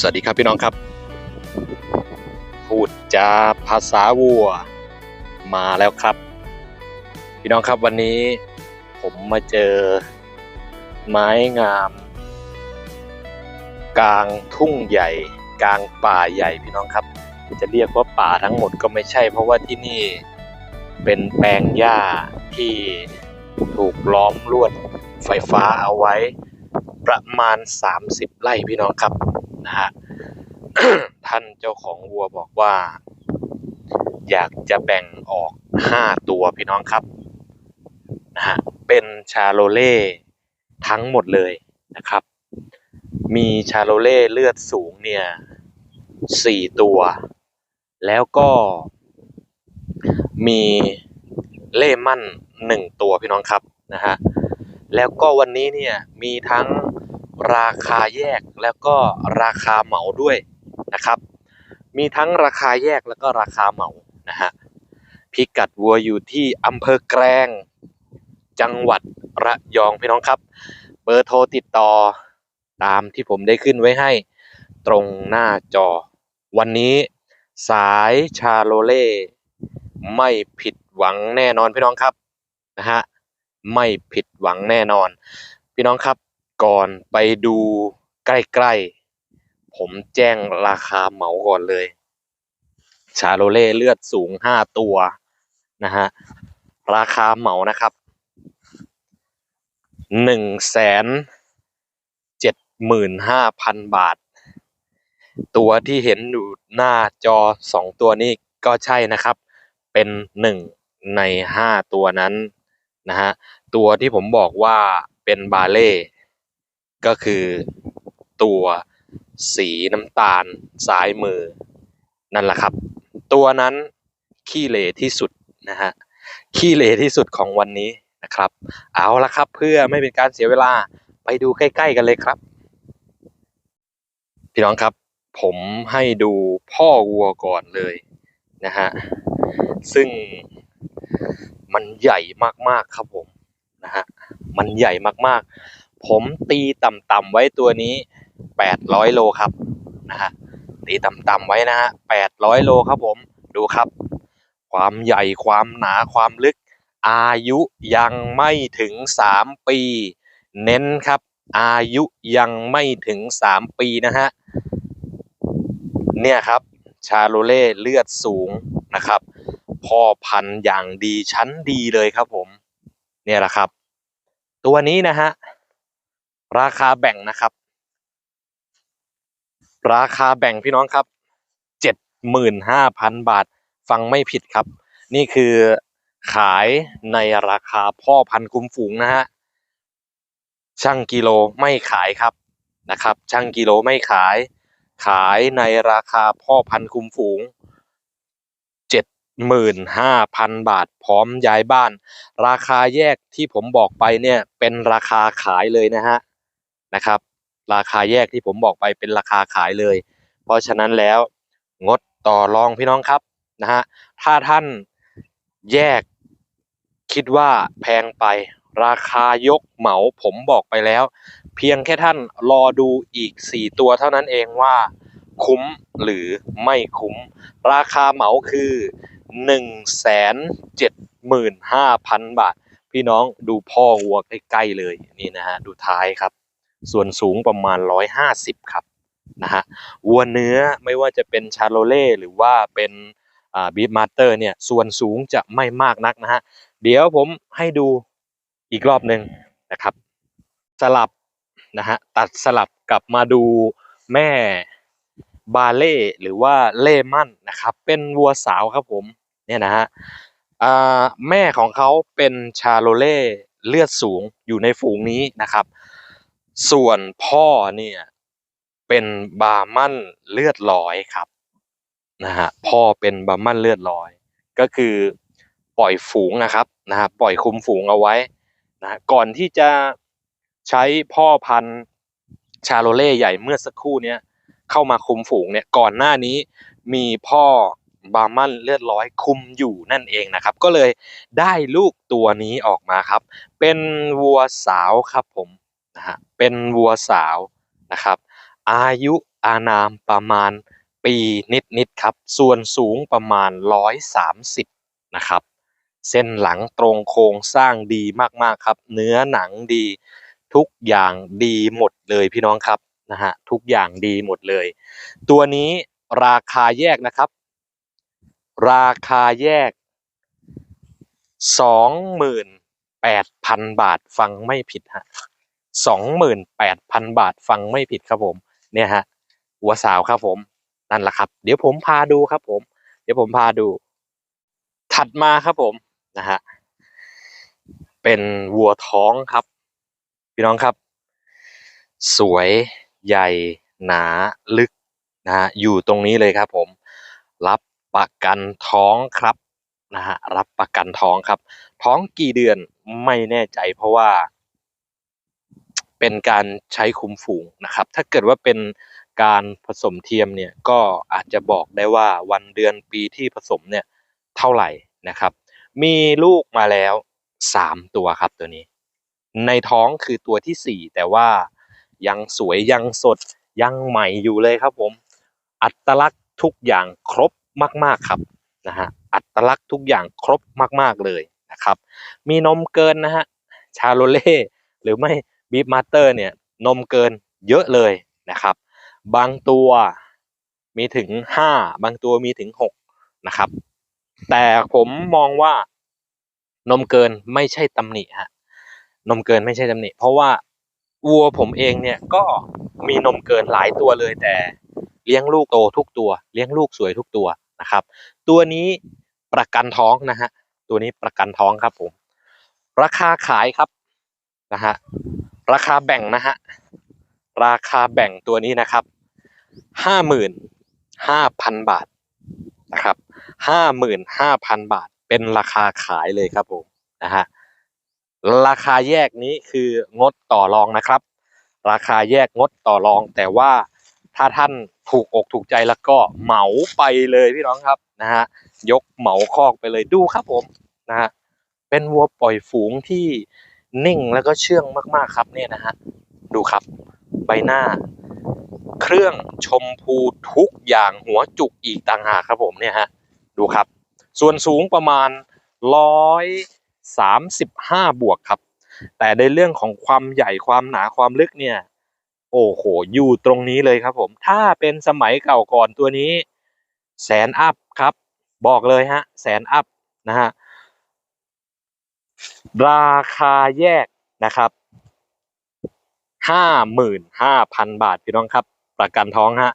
สวัสดีครับพี่น้องครับ พูดจาภาษาวัวมาแล้วครับ พี่น้องครับวันนี้ผมมาเจอไม้งาม กลางทุ่งใหญ่ กลางป่าใหญ่พี่น้องครับ จะเรียกว่าป่าทั้งหมดก็ไม่ใช่ เพราะว่าที่นี่เป็นแปลงหญ้าที่ถูกล้อมลวดไฟฟ้าเอาไว้ประมาณ 30 ไร่พี่น้องครับ นะฮะท่านเจ้าของวัวบอกว่า อยากจะแบ่งออก5ตัวพี่น้องครับนะฮะเป็นชาโลเล่ทั้งหมดเลยนะครับ มีชาโลเล่เลือดสูงเนี่ย4ตัว แล้วก็มีเล่มั่น1ตัวพี่น้องครับนะฮะแล้วก็วันนี้เนี่ยมีทั้ง ราคาแยกแล้วก็ราคาเหมาด้วยนะครับ มีทั้งราคาแยกแล้วก็ราคาเหมานะฮะพิกัดวัวอยู่ที่อำเภอแกลงจังหวัดระยองพี่น้องครับ เบอร์โทรติดต่อตามที่ผมได้ขึ้นไว้ให้ตรงหน้าจอ วันนี้สายชาโลเล่ไม่ผิดหวังแน่นอนพี่น้องครับนะฮะไม่ผิดหวังแน่นอน พี่น้องครับ ก่อนไปดูใกล้ๆ ผมแจ้งราคาเหมาก่อนเลย ชาโลเล่เลือดสูงห้าตัวนะฮะ ราคาเหมานะครับหนึ่งแสนเจ็ดหมื่นห้าพันบาท ตัวที่เห็นอยู่หน้าจอสองตัวนี้ก็ใช่นะครับ เป็นหนึ่งในห้าตัวนั้นนะฮะ ตัวที่ผมบอกว่าเป็นบาเล่ ก็คือตัวสีน้ำตาลซ้ายมือ นั่นแหละครับ ตัวนั้นขี้เหร่ที่สุดนะฮะขี้เหร่ที่สุดของวันนี้นะครับ เอาละครับเพื่อไม่เป็นการเสียเวลาไปดูใกล้ ๆ กันเลยครับ พี่น้องครับ ผมให้ดูพ่อวัวก่อนเลยนะฮะซึ่งมันใหญ่มากๆครับผมนะฮะมันใหญ่มากๆ ผมตีต่ำๆไว้ตัวนี้ 800 โลครับนะฮะตีต่ำๆไว้นะฮะ800 โลครับผมดูครับ ความใหญ่ความหนาความลึก อายุยังไม่ถึง 3 ปี เน้นครับ อายุยังไม่ถึง 3 ปีนะฮะเนี่ยครับชาโลเล่เลือดสูงนะครับพ่อพันธุ์อย่างดีชั้นดีเลยครับผม เนี่ยแหละครับ ตัวนี้นะฮะ ราคาแบ่งนะครับ ราคาแบ่งพี่น้องครับเจ็ดหมื่นห้าพันบาทฟังไม่ผิดครับ นี่คือขายในราคาพ่อพันธุ์คุ้มฝูงนะฮะช่างกิโลไม่ขายครับนะครับ ช่างกิโลไม่ขาย ขายในราคาพ่อพันธุ์คุ้มฝูงเจ็ดหมื่นห้าพันบาทพร้อมย้ายบ้าน ราคาแยกที่ผมบอกไปเนี่ยเป็นราคาขายเลยนะฮะ นะครับ ราคาแยกที่ผมบอกไปเป็นราคาขายเลย เพราะฉะนั้นแล้วงดต่อรองพี่น้องครับนะฮะถ้าท่านแยกคิดว่าแพงไป ราคายกเหมาผมบอกไปแล้ว เพียงแค่ท่านรอดูอีก 4 ตัวเท่านั้นเองว่า คุ้มหรือไม่คุ้ม ราคาเหมาคือ 1 7 5 0 0 0 บาท พี่น้องดูพ่อวัวใกล้ๆเลยนี่นะฮะดูท้ายครับ ส่วนสูงประมาณ 150 ครับนะฮะวัวเนื้อไม่ว่าจะเป็นชาโลเล่หรือว่าเป็นบีฟมาสเตอร์เนี่ยส่วนสูงจะไม่มากนักนะฮะเดี๋ยวผมให้ดูอีกรอบหนึ่งนะครับ สลับนะฮะตัดสลับกลับมาดูแม่บาเล่หรือว่าเล่มั่นนะครับ เป็นวัวสาวครับผมเนี่ยนะฮะแม่ของเขาเป็นชาโลเล่เลือดสูงอยู่ในฝูงนี้นะครับ ส่วนพ่อเนี่ยเป็นบามั่นเลือดลอยครับนะฮะพ่อเป็นบามั่นเลือดลอย ก็คือปล่อยฝูงนะครับนะฮะปล่อยคุมฝูงเอาไว้นะก่อนที่จะใช้พ่อพันธุ์ชาโลเล่ใหญ่เมื่อสักครู่เนี้ยเข้ามาคุมฝูงเนี่ยก่อนหน้านี้มีพ่อบามันเลือดร้อยคุมอยู่นั่นเองนะครับ ก็เลยได้ลูกตัวนี้ออกมาครับ เป็นวัวสาวครับผม นะฮะเป็นวัวสาวนะครับ อายุอานามประมาณปีนิดๆครับ ส่วนสูงประมาณ 130 นะครับ เส้นหลังตรงโครงสร้างดีมากๆครับ เนื้อหนังดีทุกอย่างดีหมดเลยพี่น้องครับนะฮะทุกอย่างดีหมดเลย ตัวนี้ราคาแยกนะครับ ราคาแยก 28,000 บาทฟังไม่ผิดฮะ 28,000 บาทฟังไม่ผิดครับผมเนี่ยฮะหัวสาวครับผมนั่นแหละครับ เดี๋ยวผมพาดูครับผม เดี๋ยวผมพาดู ถัดมาครับผมนะฮะเป็นวัวท้องครับ พี่น้องครับ สวยใหญ่หนาลึกนะฮะอยู่ตรงนี้เลยครับผม รับประกันท้องครับนะฮะรับประกันท้องครับ ท้องกี่เดือนไม่แน่ใจเพราะว่า เป็นการใช้คุมฝูงนะครับ ถ้าเกิดว่าเป็นการผสมเทียมเนี่ยก็อาจจะบอกได้ว่าวันเดือนปีที่ผสมเนี่ยเท่าไหร่นะครับ มีลูกมาแล้วสามตัวครับตัวนี้ ในท้องคือตัวที่สี่แต่ว่ายังสวยยังสดยังใหม่อยู่เลยครับผม อัตลักษณ์ทุกอย่างครบมากๆครับนะฮะอัตลักษณ์ทุกอย่างครบมากๆเลยนะครับ มีนมเกินนะฮะชาโลเล่หรือไม่ บีฟมาสเตอร์เนี่ยนมเกินเยอะเลยนะครับ บางตัวมีถึงห้าบางตัวมีถึงหกนะครับ แต่ผมมองว่านมเกินไม่ใช่ตำหนิฮะนมเกินไม่ใช่ตำหนิ เพราะว่าวัวผมเองเนี่ยก็มีนมเกินหลายตัวเลยแต่เลี้ยงลูกโตทุกตัว เลี้ยงลูกสวยทุกตัวนะครับ ตัวนี้ประกันท้องนะฮะตัวนี้ประกันท้องครับผม ราคาขายครับนะฮะ ราคาแบ่งนะฮะ ราคาแบ่งตัวนี้นะครับห้าหมื่นห้าพันบาทนะครับห้าหมื่นห้าพันบาท เป็นราคาขายเลยครับผมนะฮะราคาแยกนี้คืองดต่อรองนะครับ ราคาแยกงดต่อรอง แต่ว่าถ้าท่านถูกอกถูกใจแล้วก็เหมาไปเลยพี่น้องครับนะฮะยกเหมาคอกไปเลยดูครับผมนะฮะเป็นวัวปล่อยฝูงที่ นิ่งแล้วก็เชื่องมากๆครับเนี่ยนะฮะดูครับใบหน้า เครื่องชมพูทุกอย่างหัวจุกอีกต่างหากครับผมเนี่ยฮะดูครับ ส่วนสูงประมาณร้อยสามสิบห้าบวกครับ แต่ในเรื่องของความใหญ่ความหนาความลึกเนี่ย โอ้โหอยู่ตรงนี้เลยครับผม ถ้าเป็นสมัยเก่าก่อนตัวนี้ แสนอัพครับ บอกเลยฮะ แสนอัพนะฮะ ราคาแยกนะครับห้าหมื่นห้าพันบาทพี่น้องครับ ประกันท้องฮะ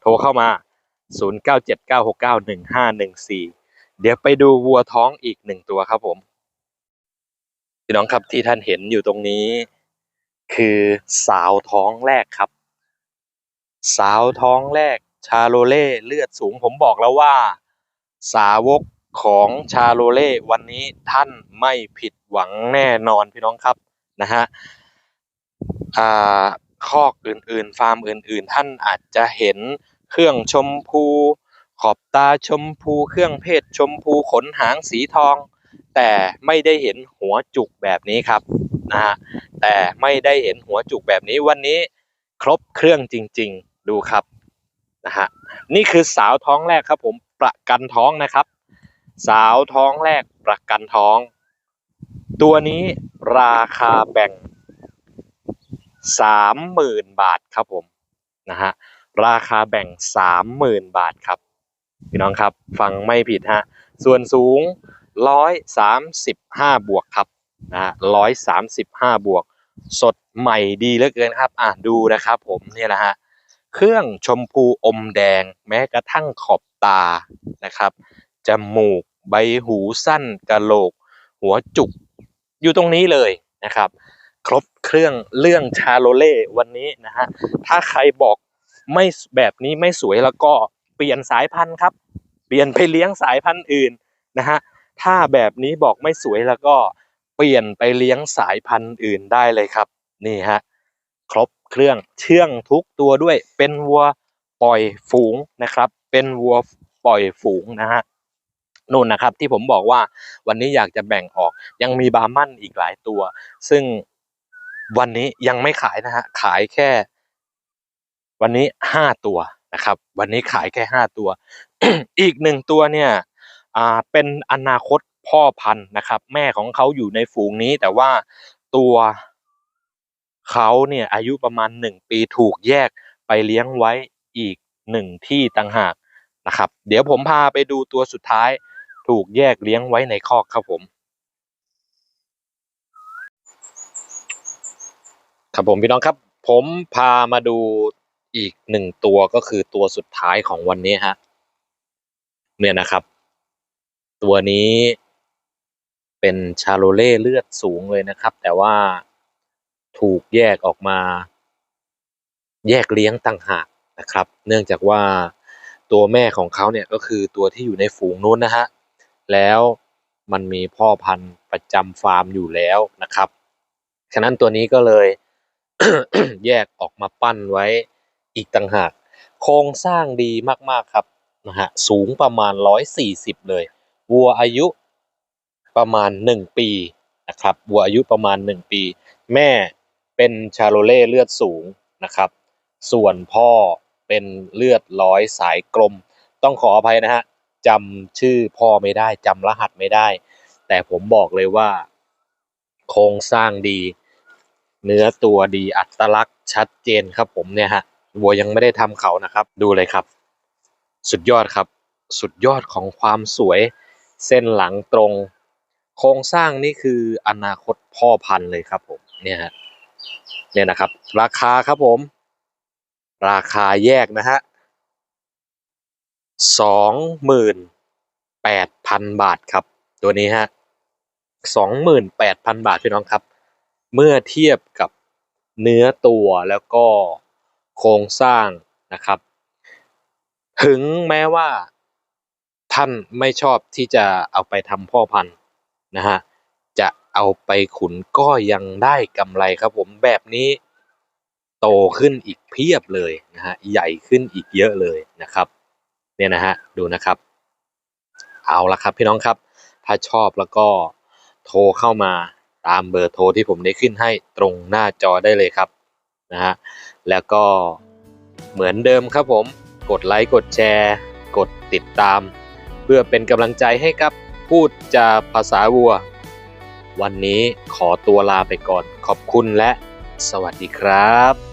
โทรเข้ามา 0 9 7 9 6 9 1 5 1 4 เดี๋ยวไปดูวัวท้องอีกหนึ่งตัวครับผม พี่น้องครับที่ท่านเห็นอยู่ตรงนี้ คือสาวท้องแรกครับ สาวท้องแรกชาโลเล่เลือดสูงผมบอกแล้วว่า สาวก ของชาโลเล่วันนี้ท่านไม่ผิดหวังแน่นอนพี่น้องครับนะฮะอ่าคอกอื่นๆ ฟาร์มอื่นๆ ท่านอาจจะเห็นเครื่องชมพูขอบตาชมพูเครื่องเพศชมพูขนหางสีทอง แต่ไม่ได้เห็นหัวจุกแบบนี้ครับนะฮะแต่ไม่ได้เห็นหัวจุกแบบนี้วันนี้ครบเครื่องจริง ๆ ดูครับนะฮะนี่คือสาวท้องแรกครับผมประกันท้องนะครับ สาวท้องแรกประกันท้อง ตัวนี้ราคาแบ่งสามหมื่นบาทครับผมนะฮะราคาแบ่งสามหมื่นบาทครับพี่น้องครับฟังไม่ผิดฮะส่วนสูงร้อยสามสิบห้าบวกครับนะฮะร้อยสามสิบห้าบวก สดใหม่ดีเหลือเกินครับอ่าดูนะครับผมเนี่ยนะฮะเครื่องชมพูอมแดงแม้กระทั่งขอบตานะครับจมูก ใบหูสั้นกะโหลก หัวจุก อยู่ตรงนี้เลยนะครับ ครบเครื่องเรื่องชาโลเล่วันนี้นะฮะถ้าใครบอกไม่แบบนี้ไม่สวยแล้วก็เปลี่ยนสายพันธุ์ครับ เปลี่ยนไปเลี้ยงสายพันธุ์อื่นนะฮะถ้าแบบนี้บอกไม่สวยแล้วก็เปลี่ยนไปเลี้ยงสายพันธุ์อื่นได้เลยครับ นี่ฮะครบเครื่องเชื่องทุกตัวด้วยเป็นวัวปล่อยฝูงนะครับ เป็นวัวปล่อยฝูงนะฮะ นู่นนะครับ ที่ผมบอกว่าวันนี้อยากจะแบ่งออก ยังมีบาร์มั่นอีกหลายตัว ซึ่งวันนี้ยังไม่ขายนะฮะขายแค่ วันนี้ห้าตัวนะครับ วันนี้ขายแค่ห้าตัว อีกหนึ่งตัวเนี่ยอ่าเป็นอนาคตพ่อพันธุ์นะครับ แม่ของเขาอยู่ในฝูงนี้ แต่ว่าตัวเขาเนี่ยอายุประมาณหนึ่งปีถูกแยกไปเลี้ยงไว้อีกหนึ่งที่ต่างหากนะครับ เดี๋ยวผมพาไปดูตัวสุดท้าย ถูกแยกเลี้ยงไว้ในคอกครับผม ครับผมพี่น้องครับ ผมพามาดูอีกหนึ่งตัวก็คือตัวสุดท้ายของวันนี้ฮะเนี่ยนะครับ ตัวนี้เป็นชาโลเล่เลือดสูงเลยนะครับ แต่ว่าถูกแยกออกมา แยกเลี้ยงต่างหากนะครับ เนื่องจากว่าตัวแม่ของเขาเนี่ยก็คือตัวที่อยู่ในฝูงนู้นนะฮะ แล้วมันมีพ่อพันธุ์ประจำฟาร์มอยู่แล้วนะครับ ฉะนั้นตัวนี้ก็เลยแยกออกมาปั้นไว้อีกต่างหาก โครงสร้างดีมากๆครับนะฮะสูงประมาณ 140 เลย วัวอายุประมาณ 1 ปีนะครับ วัวอายุประมาณ 1 ปี แม่เป็นชาโลเล่เลือดสูงนะครับ ส่วนพ่อเป็นเลือดร้อยสายกลม ต้องขออภัยนะฮะ จำชื่อพ่อไม่ได้จำรหัสไม่ได้ แต่ผมบอกเลยว่า โครงสร้างดี เนื้อตัวดีอัตลักษณ์ชัดเจนครับผมเนี่ยฮะวัวยังไม่ได้ทำเขานะครับ ดูเลยครับ สุดยอดครับ สุดยอดของความสวย เส้นหลังตรง โครงสร้างนี่คืออนาคตพ่อพันธุ์เลยครับผมเนี่ยฮะเนี่ยนะครับ ราคาครับผม ราคาแยกนะฮะ สองหมื่นแปดพันบาทครับ ตัวนี้ฮะสองหมื่นแปดพันบาทพี่น้องครับ เมื่อเทียบกับเนื้อตัวแล้วก็โครงสร้างนะครับ ถึงแม้ว่าท่านไม่ชอบที่จะเอาไปทำพ่อพันธุ์นะฮะจะเอาไปขุนก็ยังได้กำไรครับผมแบบนี้โตขึ้นอีกเพียบเลยนะฮะใหญ่ขึ้นอีกเยอะเลยนะครับ เนี่ยนะฮะดูนะครับ เอาละครับพี่น้องครับ ถ้าชอบแล้วก็โทรเข้ามาตามเบอร์โทรที่ผมได้ขึ้นให้ตรงหน้าจอได้เลยครับนะฮะแล้วก็เหมือนเดิมครับผมกดไลค์กดแชร์ กดติดตาม เพื่อเป็นกำลังใจให้กับพูดจาภาษาวัว วันนี้ขอตัวลาไปก่อนขอบคุณและสวัสดีครับ